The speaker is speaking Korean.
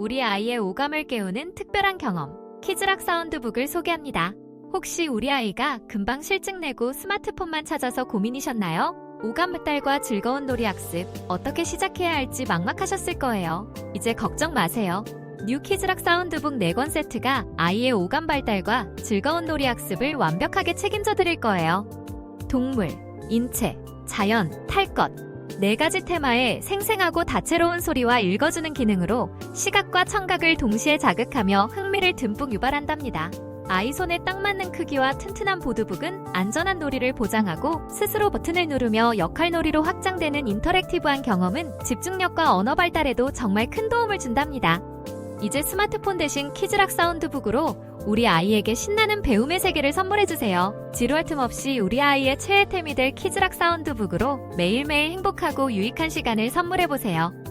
우리 아이의 오감을 깨우는 특별한 경험, 키즈락 사운드북을 소개합니다. 혹시 우리 아이가 금방 실증 내고 스마트폰만 찾아서 고민이셨나요? 오감 발달과 즐거운 놀이 학습, 어떻게 시작해야 할지 막막하셨을 거예요. 이제 걱정 마세요. 뉴 키즈락 사운드북 4권 세트가 아이의 오감 발달과 즐거운 놀이 학습을 완벽하게 책임져 드릴 거예요. 동물, 인체, 자연, 탈 것. 네 가지 테마의 생생하고 다채로운 소리와 읽어주는 기능으로 시각과 청각을 동시에 자극하며 흥미를 듬뿍 유발한답니다. 아이 손에 딱 맞는 크기와 튼튼한 보드북은 안전한 놀이를 보장하고 스스로 버튼을 누르며 역할 놀이로 확장되는 인터랙티브한 경험은 집중력과 언어 발달에도 정말 큰 도움을 준답니다. 이제 스마트폰 대신 키즈락 사운드북으로 우리 아이에게 신나는 배움의 세계를 선물해주세요. 지루할 틈 없이 우리 아이의 최애템이 될 키즈락 사운드북으로 매일매일 행복하고 유익한 시간을 선물해보세요.